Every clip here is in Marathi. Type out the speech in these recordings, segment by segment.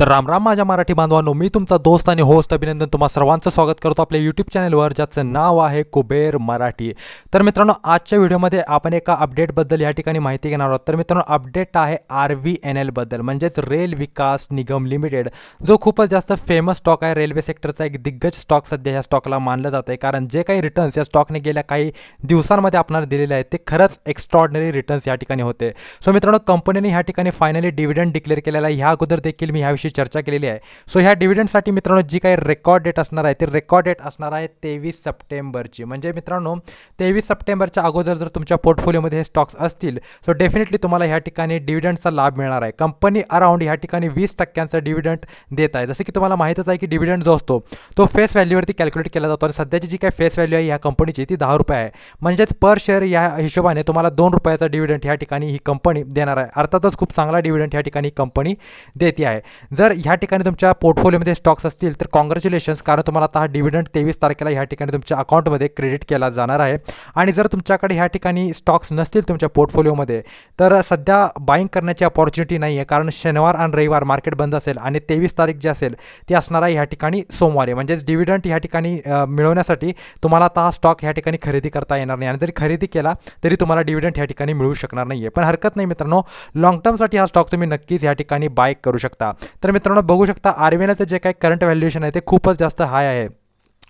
तर रामराम माझ्या मराठी बांधवांनो मी तुमचा दोस्त आणि होस्ट अभिनंदन तुम्हा सर्वांचं स्वागत करतो आपल्या यूट्यूब चॅनलवर ज्याचं नाव आहे कुबेर मराठी. तर मित्रांनो आजच्या व्हिडिओमध्ये आपण एका अपडेटबद्दल या ठिकाणी माहिती घेणार आहोत. तर मित्रांनो अपडेट आहे आर व्ही एन एलबद्दल म्हणजेच रेल विकास निगम लिमिटेड जो खूपच जास्त फेमस स्टॉक आहे. रेल्वे सेक्टरचा एक दिग्गज स्टॉक सध्या या स्टॉकला मानलं जातं आहे कारण जे काही रिटर्न्स या स्टॉकने गेल्या काही दिवसांमध्ये आपल्याला दिलेले आहेत ते खरंच एक्स्ट्रॉर्डनरी रिटर्न्स या ठिकाणी होते. सो मित्रांनो कंपनीने ह्या ठिकाणी फायनली डिव्हिडंड डिक्लेअर केलेला आहे. ह्या अगोदर देखील मी ह्याविषयी चर्चा केलेली आहे. सो ह्या डिव्हिडंडसाठी मित्रांनो जी काही रेकॉर्ड डेट असणार आहे ती रेकॉर्ड डेट असणार आहे तेवीस सप्टेंबरची. म्हणजे मित्रांनो तेवीस सप्टेंबरच्या अगोदर जर तुमच्या पोर्टफोलिओमध्ये हे स्टॉक्स असतील सो डेफिनेटली तुम्हाला ह्या ठिकाणी डिव्हिडंडचा लाभ मिळणार आहे. कंपनी अराउंड ह्या ठिकाणी वीस टक्क्यांचा डिव्हिडंड देत आहे. जसं की तुम्हाला माहीतच आहे की डिव्हिडंड जो असतो तो फेस व्हॅल्यूवरती कॅल्क्युलेट केला जातो आणि सध्याची जी काही फेस व्हॅल्यू आहे ह्या कंपनीची ती दहा रुपये आहे. म्हणजेच पर शेअर या हिशोबाने तुम्हाला दोन रुपयाचा डिव्हिडंड ह्या ठिकाणी ही कंपनी देणार आहे. अर्थातच खूप चांगला डिव्हिडंड ह्या ठिकाणी कंपनी देते आहे. जर ह्या ठिकाणी तुमच्या पोर्टफोलिओमध्ये स्टॉक्स असतील तर कॉंग्रॅच्युलेशन्स कारण तुम्हाला आता हा डिव्हिडंड तेवीस तारखेला ह्या ठिकाणी तुमच्या अकाउंटमध्ये क्रेडिट केला जाणार आहे. आणि जर तुमच्याकडे ह्या ठिकाणी स्टॉक्स नसतील तुमच्या पोर्टफोलिओमध्ये तर सध्या बाईंग करण्याची अपॉर्च्युनिटी नाही आहे कारण शनिवार आणि रविवार मार्केट बंद असेल आणि तेवीस तारीख जी असेल ती असणार आहे ह्या ठिकाणी सोमवारी. म्हणजेच डिव्हिडंड ह्या ठिकाणी मिळवण्यासाठी तुम्हाला आता हा स्टॉक ह्या ठिकाणी खरेदी करता येणार नाही. आणि जरी खरेदी केला तरी तुम्हाला डिव्हिडंड ह्या ठिकाणी मिळू शकणार नाही आहे पण हरकत नाही मित्रांनो लॉंग टर्मसाठी हा स्टॉक तुम्ही नक्कीच ह्या ठिकाणी बाय करू शकता. तर मित्रांनो बघू शकता आर जे काही करंट व्हॅल्युएशन आहे ते खूपच जास्त हाय आहे.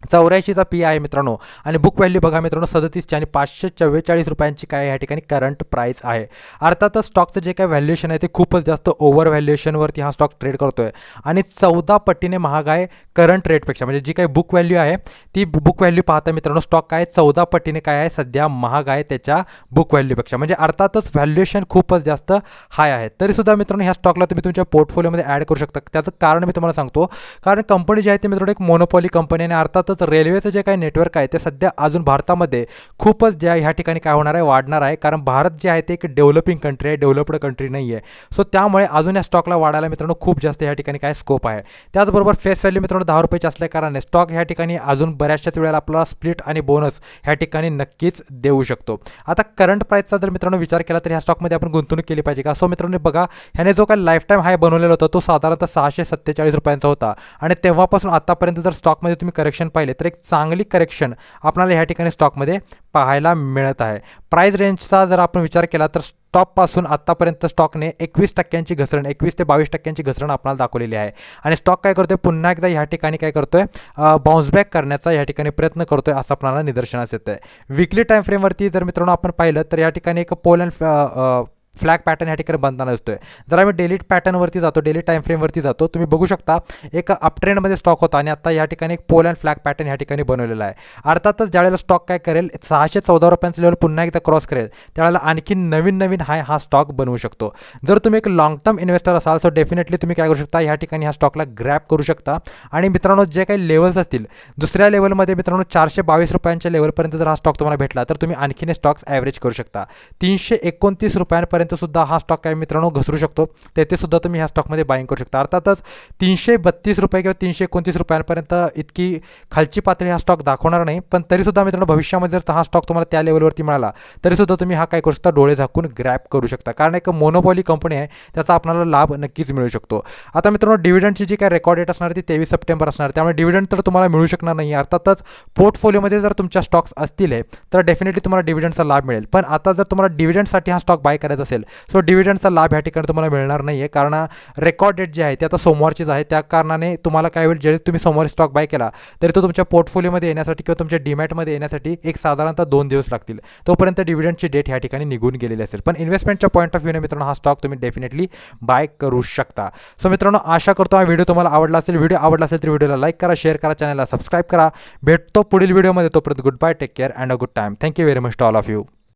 चौऱ्याऐंशीचा पी आहे मित्रांनो. आणि बुक व्हॅल्यू बघा मित्रांनो सदतीसची आणि पाचशे चव्वेचाळीस रुपयांची काय या ठिकाणी करंट प्राईस आहे. अर्थातच स्टॉकचं जे काही व्हॅल्युएशन आहे ते खूपच जास्त ओव्हर व्हॅल्युएशनवरती हा स्टॉक ट्रेड करतो आहे आणि चौदा पट्टीने महाग आहे करंट रेटपेक्षा म्हणजे जी काही बुक व्हॅल्यू आहे ती बुक व्हॅल्यू पाहता मित्रांनो स्टॉक काय चौदा पट्टीने काय आहे? सध्या महाग आहे त्याच्या बुक व्हॅल्यूपेक्षा म्हणजे अर्थातच व्हॅल्युएशन खूपच जास्त हाय आहे. तरीसुद्धा मित्रांनो ह्या स्टॉकला तुम्ही तुमच्या पोर्टफोलिओमध्ये ॲड करू शकता. त्याचं कारण मी तुम्हाला सांगतो. कारण कंपनी जी आहे ती मित्रांनो एक मोनोपॉली कंपनी आणि अर्थातच रेल्वेचं जे काही नेटवर्क आहे ते सध्या अजून भारतामध्ये खूपच ज्या ह्या ठिकाणी काय होणार आहे वाढणार आहे. कारण भारत जे आहे ते एक डेव्हलपिंग कंट्री आहे डेव्हलप्ड कंट्री नाही आहे. सो त्यामुळे अजून या स्टॉकला वाढायला मित्रांनो खूप जास्त या ठिकाणी काय स्कोप आहे. त्याचबरोबर फेस व्हॅल्यू मित्रांनो दहा रुपयाची असल्या कारणाने स्टॉक ह्या ठिकाणी अजून बऱ्याचशाच वेळेला आपल्याला स्प्लिट आणि बोनस ह्या ठिकाणी नक्कीच देऊ शकतो. आता करंट प्राईसचा जर मित्रांनो विचार केला तर ह्या स्टॉकमध्ये आपण गुंतवणूक केली पाहिजे का? सो मित्रांनो बघा ह्याने जो काही लाईफ टाईम हाय बनवलेला होता तो साधारणतः सहाशे सत्तेचाळीस रुपयांचा होता. आणि तेव्हापासून आतापर्यंत जर स्टॉकमध्ये तुम्ही करेक्शन पाहिले तर एक चांगली करेक्शन आपल्याला ह्या ठिकाणी स्टॉकमध्ये पाहायला मिळत आहे. प्राईस रेंजचा जर आपण विचार केला तर स्टॉकपासून आत्तापर्यंत स्टॉकने एकवीस टक्क्यांची घसरण एकवीस ते बावीस टक्क्यांची घसरण आपल्याला दाखवलेली आहे. आणि स्टॉक काय करतोय? पुन्हा एकदा ह्या ठिकाणी काय करतोय? बाउन्सबॅक करण्याचा या ठिकाणी प्रयत्न करतोय असं आपल्याला निदर्शनास येतं आहे विकली टाईम फ्रेमवरती जर मित्रांनो आपण पाहिलं तर या ठिकाणी एक पोल अँड फ्लॅग पॅटर्न या ठिकाणी बनताना दिसतोय. जर आम्ही डेली पॅटर्नवरती जातो डेली टाईम फ्रेमवरती जातो. तुम्ही बघू शकता एक अपट्रेंडमध्ये स्टॉक होता आणि आता या ठिकाणी एक पोल अँड फ्लॅग पॅटर्न या ठिकाणी बनवलेला आहे. अर्थातच ज्यावेळेला स्टॉक काय करेल सहाशे चौदा रुपयांचं लेवल पुन्हा एकदा क्रॉस करेल त्यावेळेला आणखी नवीन नवीन हाय हा स्टॉक बनवू शकतो. जर तुम्ही एक लॉंग टर्म इन्व्हेस्टर असाल सो डेफिनेटली तुम्ही काय करू शकता ह्या ठिकाणी ह्या स्टॉकला ग्रॅप करू शकता. आणि मित्रांनो जे काही लेवल्स असतील दुसऱ्या लेवलमध्ये मित्रांनो चारशे बावीस रुपयांच्या लेवलपर्यंत जर हा स्टॉक तुम्हाला भेटला तर तुम्ही आणखीन स्टॉक्स ॲव्हरेज करू शकता. तीनशे एकोणतीस रुपयांपर्यंत सुद्धा हा स्टॉक काय मित्रांनो घसरू शकतो. तेथे सुद्धा तुम्ही ह्या स्टॉकमध्ये बाईंग करू शकता. अर्थातच तीनशे बत्तीस रुपये किंवा तीनशे एकोणतीस रुपयांपर्यंत इतकी खालची पातळी हा स्टॉक दाखवणार नाही. पण तरीसुद्धा मित्रांनो भविष्यामध्ये जर हा स्टॉक तुम्हाला त्या लेवलवरती मिळाला तरीसुद्धा तुम्ही हा काय करू शकता? डोळे झाकून ग्रॅप करू शकता. कारण एक मोनोपॉली कंपनी आहे त्याचा आपल्याला लाभ नक्कीच मिळू शकतो. आता मित्रांनो डिव्हिडंडची जी काय रेकॉर्ड डेट असणार ती तेवीस सप्टेंबर असणार त्यामुळे डिव्हिडंड तर तुम्हाला मिळू शकणार नाही. अर्थातच पोर्टफोलिओमध्ये जर तुमच्या स्टॉक्स असतील तर डेफिनेटली तुम्हाला डिव्हिडंडचा लाभ मिळेल. पण आता जर तुम्हाला डिव्हिडंडसाठी हा स्टॉक बाय करायचा असेल. सो डिव्हिडंडचा लाभ ह्या ठिकाणी तुम्हाला मिळणार नाही आहे कारण रेकॉर्ड डेट जे आहे ते आता सोमवारचीच आहे. त्या कारणाने तुम्हाला काय होईल जरी तुम्ही सोमवारी स्टॉक बाय केला तरी तो तुमच्या पोर्टफोलिओमध्ये येण्यासाठी किंवा तुमच्या डीमॅटमध्ये येण्यासाठी एक साधारणतः दोन दिवस लागतील. तोपर्यंत डिव्हिडंडची डेट ह्या ठिकाणी निघून गेलेली असेल. पण इन्व्हेस्टमेंटच्या पॉईंट ऑफ व्ह्यूने मित्रांनो हा स्टॉक तुम्ही डेफिनेटली बाय करू शकता. सो मित्रांनो आशा करतो हा व्हिडिओ तुम्हाला आवडला असेल. व्हिडिओ आवडला असेल तर व्हिडिओला लाईक करा शेअर करा चॅनलला सबस्क्राईब करा. भेटतो पुढील व्हिडिओमध्ये तोपर्यंत good bye take care and a good time thank you very much to all of you